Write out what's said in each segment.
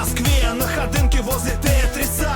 Москве На ходынке возле Тетриса.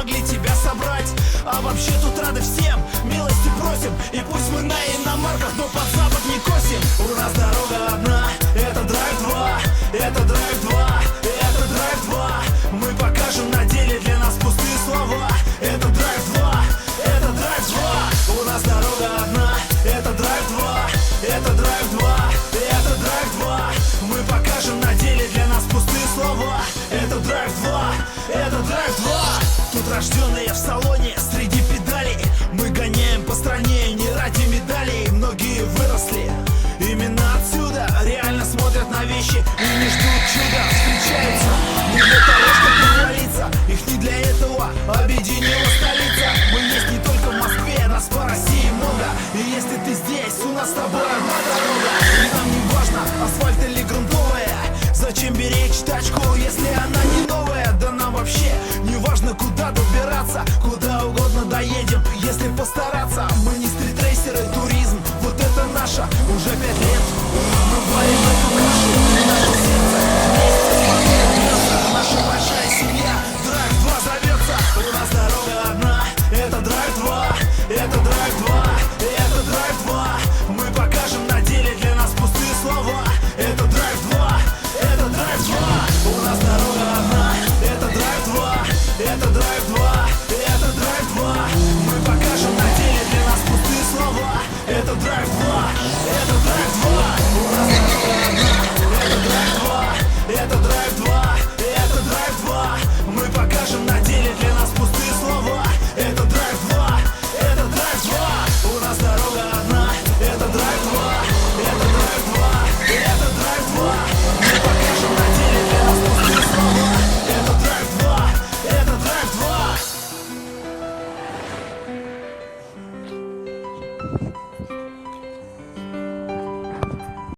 помогли тебя собрать. А вообще тут рады всем, милости просим. И пусть мы на иномарках, но пацаны рожденные в салоне среди педалей. Мы гоняем по стране не ради медалей. Многие выросли именно отсюда Реально смотрят на вещи. И не ждут чуда